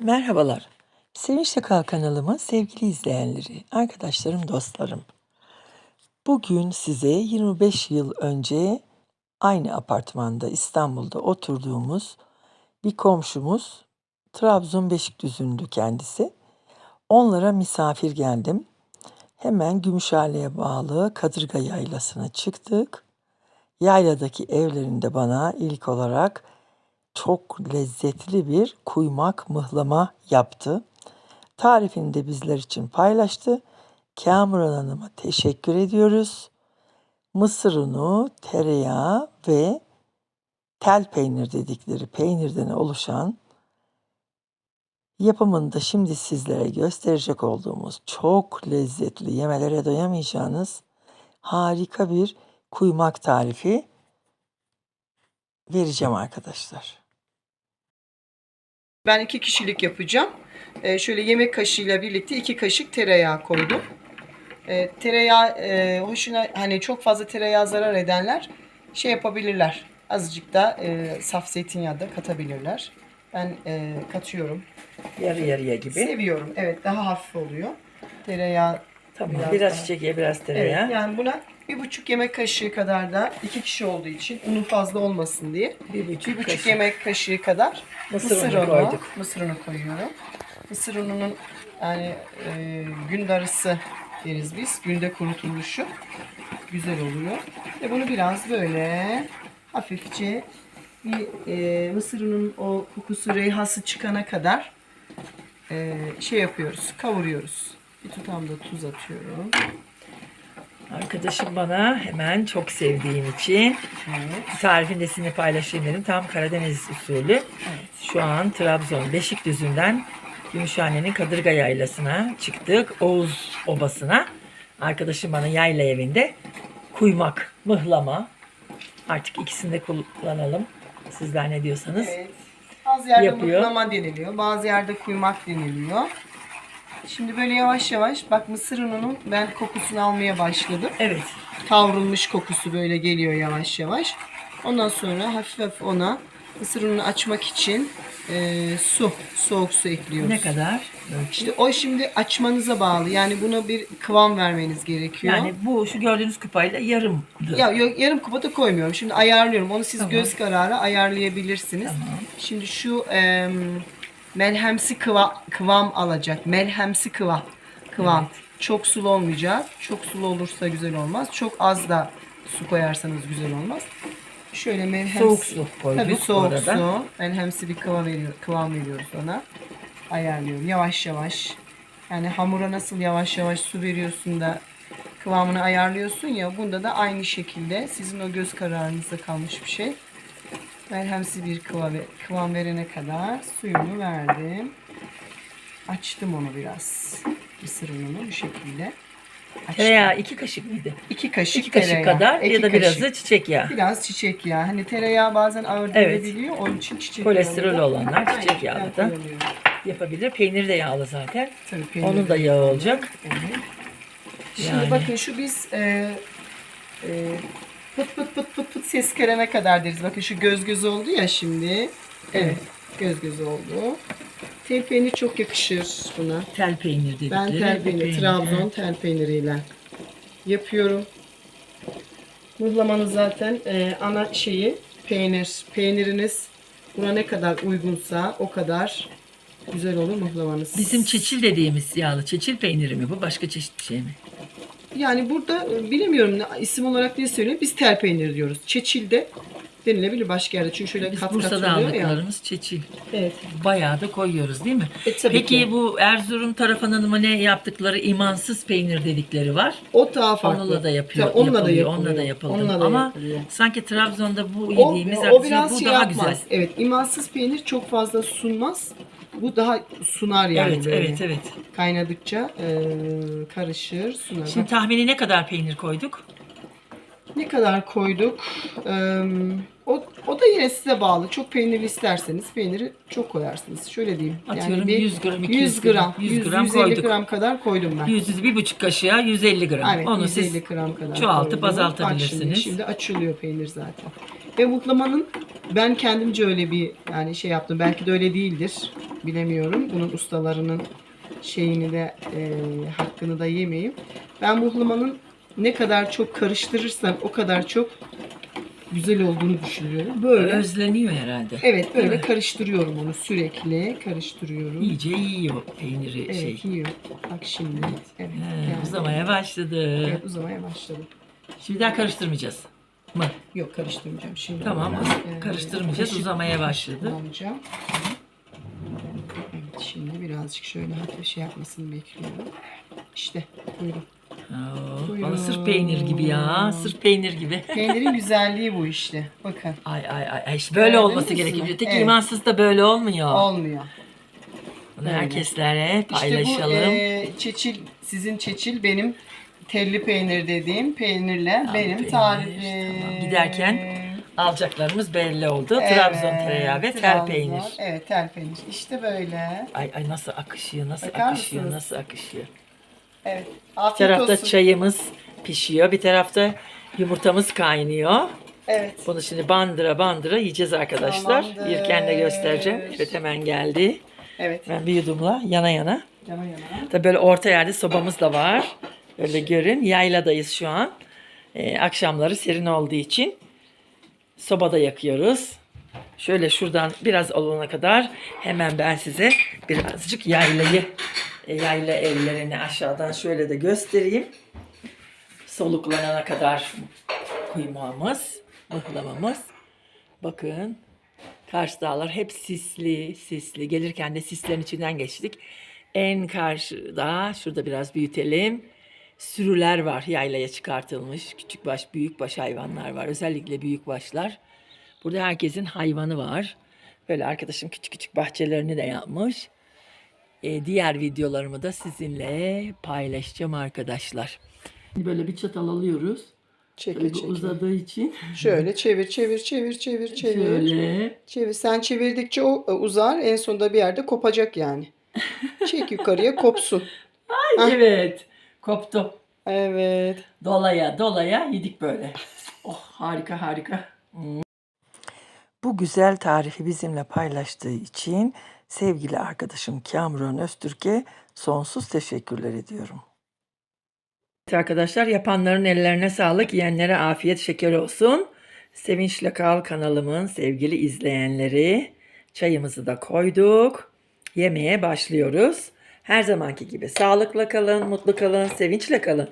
Merhabalar. Sevinçle Kal kanalımın sevgili izleyenleri, arkadaşlarım, dostlarım. Bugün size 25 yıl önce aynı apartmanda İstanbul'da oturduğumuz bir komşumuz Trabzon Beşikdüzü'ndü kendisi. Onlara misafir geldim. Hemen Gümüşhane'ye bağlı Kadırga Yaylası'na çıktık. Yayladaki evlerinde bana ilk olarak çok lezzetli bir kuymak mıhlama yaptı. Tarifini de bizler için paylaştı. Kamuran Hanım'a teşekkür ediyoruz. Mısır unu, tereyağı ve tel peynir dedikleri peynirden oluşan yapımını da şimdi sizlere gösterecek olduğumuz çok lezzetli yemelere doyamayacağınız harika bir kuymak tarifi vereceğim arkadaşlar. Ben iki kişilik yapacağım. Ee, şöyle yemek kaşığıyla birlikte iki kaşık tereyağı koydum. Ee, tereyağı e, hoşuna hani çok fazla tereyağı zarar edenler şey yapabilirler. Azıcık da e, saf zeytinyağı da katabilirler. Ben e, katıyorum. Yarı yarıya gibi. Seviyorum. Evet daha hafif oluyor. Tereyağı Tamam. Biraz Biraz, çiçeğe, biraz Evet, tereyağı. yani buna bir buçuk yemek kaşığı kadar da iki kişi olduğu için unu fazla olmasın diye bir buçuk, bir buçuk kaşık yemek kaşığı kadar mısır, unu koyduk. Mısır unu koyuyorum. Mısır ununun yani e, gün darısı deriz biz. Günde kurutuluşu güzel oluyor. Ve bunu biraz böyle hafifçe bir e, mısır ununun o kokusu reyhası çıkana kadar e, şey yapıyoruz, kavuruyoruz. Bir tutam da tuz atıyorum. Arkadaşım bana hemen çok sevdiğim için Evet. tarifini de sizinle paylaşayım dedim. Tam Karadeniz usulü. Şu an Trabzon Beşikdüzü'nden Gümüşhane'nin Kadırga Yaylası'na çıktık. Oğuz Obası'na. Arkadaşım bana yayla evinde kuymak, mıhlama. Artık ikisini de kullanalım. Sizler ne diyorsanız. Evet. Bazı yerde Yapıyor. mıhlama deniliyor. Bazı yerde kuymak deniliyor. Şimdi böyle yavaş yavaş bak mısır ununun ben kokusunu almaya başladım. Evet. Kavrulmuş kokusu böyle geliyor yavaş yavaş. Ondan sonra hafif hafif ona mısır ununu açmak için e, su, soğuk su ekliyoruz. Ne kadar? İşte o şimdi açmanıza bağlı. Yani buna bir kıvam vermeniz gerekiyor. Yani bu şu gördüğünüz kupayla yarımdı. Ya yok, yarım kupa da koymuyorum. Şimdi ayarlıyorum. Onu siz Tamam. göz kararı ayarlayabilirsiniz. Tamam. Şimdi şu em, melhemsi kıva, kıvam alacak. Melhemsi kıvam. Kıvam. Çok sulu olmayacak. Çok sulu olursa güzel olmaz. Çok az da su koyarsanız güzel olmaz. Şöyle melhemsi. Soğuk su koyduk Tabii soğuk arada. su. Melhemsi bir kıvam, veriyor, kıvam veriyoruz ona. Ayarlıyorum. Yavaş yavaş. Yani hamura nasıl yavaş yavaş su veriyorsun da kıvamını ayarlıyorsun ya bunda da aynı şekilde sizin o göz kararınıza kalmış bir şey. Merhemsi bir kıvam, kıvam verene kadar suyunu verdim. Açtım onu biraz. Mısır ununu bu şekilde. Açtım. Tereyağı iki kaşık mıydı? İki kaşık İki kaşık tereyağı. kadar İki ya da biraz kaşık. da çiçek yağı. Biraz çiçek yağı. Hani tereyağı bazen ağır Evet. gelebiliyor. Onun için çiçek Kolesterol yağı da- olanlar çiçek Aynen, ben da yapabilir. Peynir de yağlı zaten. Tabii peynir Onun da de yağı olacak. Evet. Şimdi Yani. bakın şu biz e, e, pıt pıt pıt pıt pıt ses gelene kadar deriz. Bakın şu göz göz oldu ya şimdi. Evet. Göz göz oldu. Tel peynir çok yakışır buna. Tel peynir dedikleri. Ben tel peynir. Trabzon Evet. tel peyniriyle yapıyorum. Mıhlamanın zaten e, ana şeyi peynir. Peyniriniz buna ne kadar uygunsa o kadar güzel olur mıhlamanız. Bizim çeçil dediğimiz yağlı. Çeçil peyniri mi bu? Başka çeşit bir şey mi? Yani burada e, bilemiyorum isim olarak ne söylüyor. Biz tel peyniri diyoruz. Çeçil'de denilebilir başka yerde. Çünkü şöyle Biz kat kat Bursa'da oluyor ya. aldıklarımız çeçil. Evet. Bayağı da koyuyoruz değil mi? E, tabii Peki ki. bu Erzurum tarafının mı ne yaptıkları imansız peynir dedikleri var. O daha farklı. Onunla da yapıyor. Tabii, onunla da yapılıyor. Onunla da yapıldı. Onunla da Ama yapılıyor. sanki Trabzon'da bu O, yediğimiz o aksine biraz bu şey daha yapmaz. güzel. Evet, imansız peynir çok fazla sunmaz. Bu daha sunar yani evet, böyle. evet, evet. Kaynadıkça e, karışır, sunar. Şimdi tahmini ne kadar peynir koyduk? Ne kadar koyduk? E, o, da yine size bağlı. Çok peynirli isterseniz peyniri çok koyarsınız. Şöyle diyeyim. Atıyorum bir 100 gram, 200 100 gram, 100 100 gram 150 koyduk. gram kadar koydum ben. 100, bir buçuk kaşığa 150 gram. Evet, Onu 150 siz gram kadar çoğaltıp koydum. azaltabilirsiniz. Bak şimdi, şimdi açılıyor peynir zaten. Ve muhlamanın ben kendimce öyle bir yani şey yaptım. Belki de öyle değildir. bilemiyorum. Bunun ustalarının şeyini de e, hakkını da yemeyeyim. Ben muhlamanın ne kadar çok karıştırırsan o kadar çok güzel olduğunu düşünüyorum. Böyle. Özleniyor herhalde. Evet böyle karıştırıyorum onu sürekli karıştırıyorum. İyice yiyor peyniri Evet şey. yiyor. Bak şimdi. Evet. He, uzamaya başladı. Evet uzamaya başladı. Şimdi daha karıştırmayacağız. Mı? Yok karıştırmayacağım şimdi. Tamam. Biraz, e, Karıştırmayacağız. kaşık- Uzamaya başladı. kullanacağım. Evet şimdi birazcık şöyle hafif şey yapmasını bekliyorum. İşte buyurun. Oo, bana sırf peynir gibi ya. Sırf peynir gibi. Peynirin güzelliği bu işte. Bakın Ay ay ay. ay. İşte böyle Gördünüz olması mü? gerekiyor. Tek Evet. imansız da böyle olmuyor. olmuyor. Bunu Böyle. herkeslere İşte bu paylaşalım. e, çeçil, sizin çeçil benim telli peynir dediğim peynirle benim peynir, tarifim. tamam. Giderken Alacaklarımız belli oldu. Trabzon tereyağı ve tel Trabzon. peynir. Evet tel peynir. İşte böyle. Ay ay nasıl akışıyor, nasıl Bakar akışıyor, mısınız? nasıl akışıyor. Evet. Bir Afiyet tarafta olsun. çayımız pişiyor, bir tarafta yumurtamız kaynıyor. Evet. Bunu şimdi bandıra bandıra yiyeceğiz arkadaşlar. Tamamdır. Yerken de göstereceğim. Evet hemen geldi. Evet. Ben bir yudumla yana yana. Yana yana. Tabii böyle orta yerde sobamız da var. Böyle görün. Yayladayız şu an. Ee, akşamları serin olduğu için sobada yakıyoruz. Şöyle şuradan biraz olana kadar hemen ben size birazcık yaylayı, yayla ellerini aşağıdan şöyle de göstereyim. Soluklanana kadar kuymağımız, mıhlamamız. Bakın Kars dağlar hep sisli, sisli. Gelirken de sislerin içinden geçtik. En karşıda, şurada biraz büyütelim. Sürüler var yaylaya çıkartılmış. Küçük baş, büyük baş hayvanlar var. Özellikle büyük başlar. Burada herkesin hayvanı var. Böyle arkadaşım küçük küçük bahçelerini de yapmış. Ee, diğer videolarımı da sizinle paylaşacağım arkadaşlar. Böyle bir çatal alıyoruz. Çeke Böyle çeke. uzadığı için. Şöyle çevir çevir çevir çevir çevir. Şöyle. Çevir. Sen çevirdikçe o e, uzar. En sonunda bir yerde kopacak yani. Çek yukarıya kopsun. Ay, evet. Koptu. Evet. Dolaya dolaya yedik böyle. Oh harika harika. Bu güzel tarifi bizimle paylaştığı için sevgili arkadaşım Kamran Öztürk'e sonsuz teşekkürler ediyorum. Evet arkadaşlar yapanların ellerine sağlık, yiyenlere afiyet şeker olsun. Sevinçle Kal kanalımın sevgili izleyenleri çayımızı da koyduk. Yemeğe başlıyoruz. Her zamanki gibi sağlıkla kalın, mutlu kalın, sevinçle kalın.